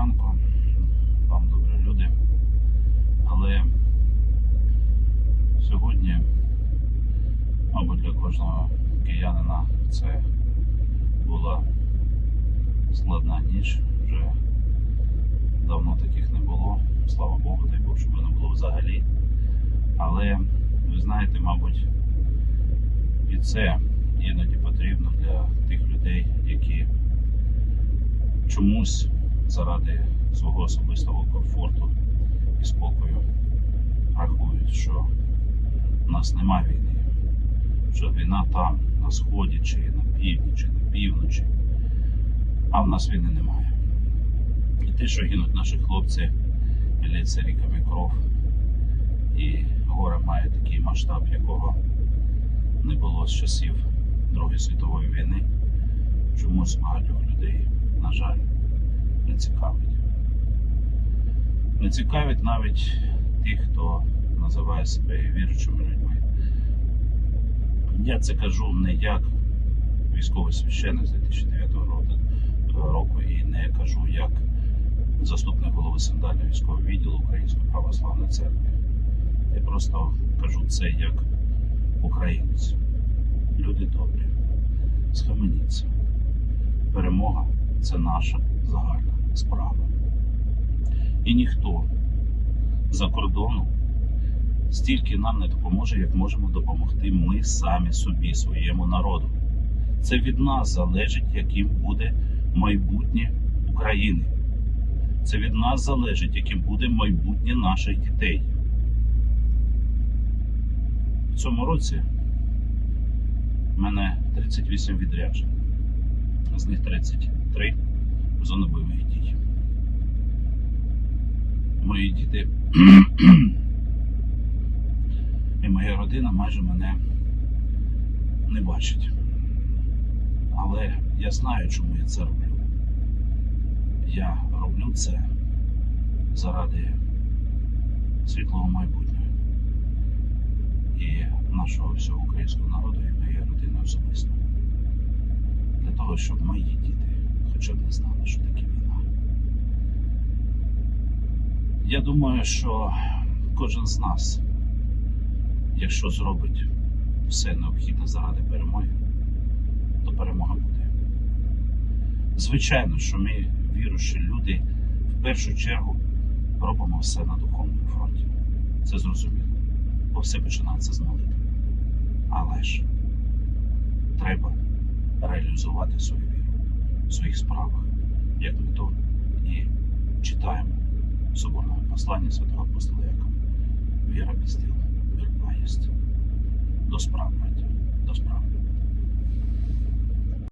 ранку, вам добрі люди. Але сьогодні, мабуть, для кожного киянина це була складна ніч. Вже давно таких не було. Слава Богу, дай Бог, щоб не було взагалі. Але ви знаєте, мабуть, і це іноді потрібно для тих людей, які чомусь заради свого особистого комфорту і спокою рахують, що в нас нема війни, що війна там, на сході, чи на півдні, чи на півночі, а в нас війни немає. І те, що гинуть наші хлопці, лється ріками кров, і горе має такий масштаб, якого не було з часів Другої світової війни, чомусь багатьох людей, на жаль, не цікавить. Не цікавить навіть тих, хто називає себе віруючими людьми. Я це кажу не як військовий священник з 2009 року, і не кажу як заступник голови Сандального військового відділу Української православної церкви. Я просто кажу це як українець. Люди добрі, схаменіться. Перемога це наша загальна справа. І ніхто за кордону стільки нам не допоможе, як можемо допомогти ми самі собі, своєму народу. Це від нас залежить, яким буде майбутнє України. Це від нас залежить, яким буде майбутнє наших дітей. В цьому році в мене 38 відряджень, з них 33 в зону бойових. Мої діти і моя родина майже мене не бачать. Але я знаю, чому я це роблю. Я роблю це заради світлого майбутнього і нашого всього українського народу і моєї родини особисто. Для того, щоб мої діти хоча б не знали, що таке війна. Я думаю, що кожен з нас, якщо зробить все необхідне заради перемоги, то перемога буде. Звичайно, що ми, віруючі люди, в першу чергу робимо все на духовному фронті. Це зрозуміло бо все починається з молитви. Але ж треба реалізувати свою віру в своїх справах, як ми то і читаємо в посланні святого апостола Якова. Віра діла, мертва єсть. До справ, браття, до справ.